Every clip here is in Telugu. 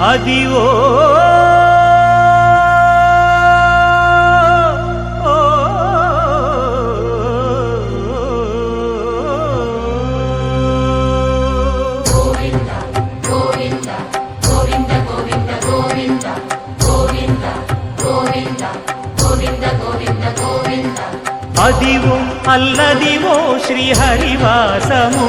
అదివో అదివో అల్లదివో శ్రీహరివాసము.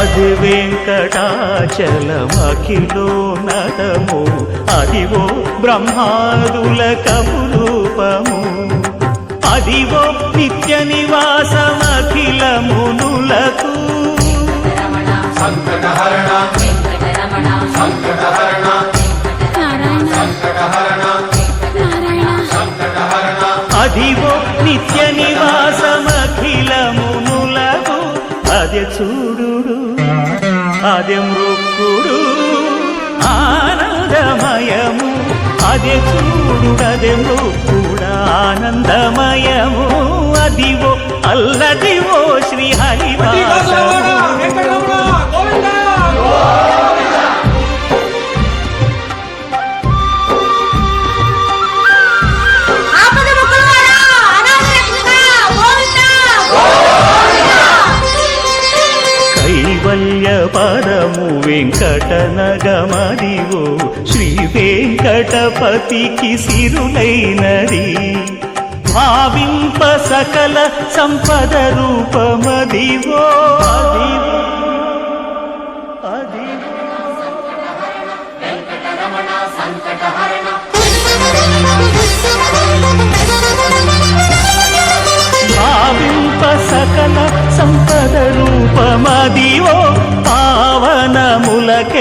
అది వెంకటాచలమఖిలో నటము. అదివో బ్రహ్మాదుల కపురూపము. అదివో నిత్య నివాసమఖిల మునులకు. సంకటహరణ సంకటహరణ సంకటహరణ అదివో నిత్య నివాసమఖిల మునులకు. అదే చూడు అదే మృక్కుడు ఆనందమయము. అదే చూడు మృక్కుడు ఆనందమయము. అదివో అల్లదివో శ్రీ కైవల్య పరము వెంకటనగమదివో శ్రీ వెంకటపతికి సిరులైనది. భావింప సకల సంపద రూపమదివో. అదివో అదివో సంకట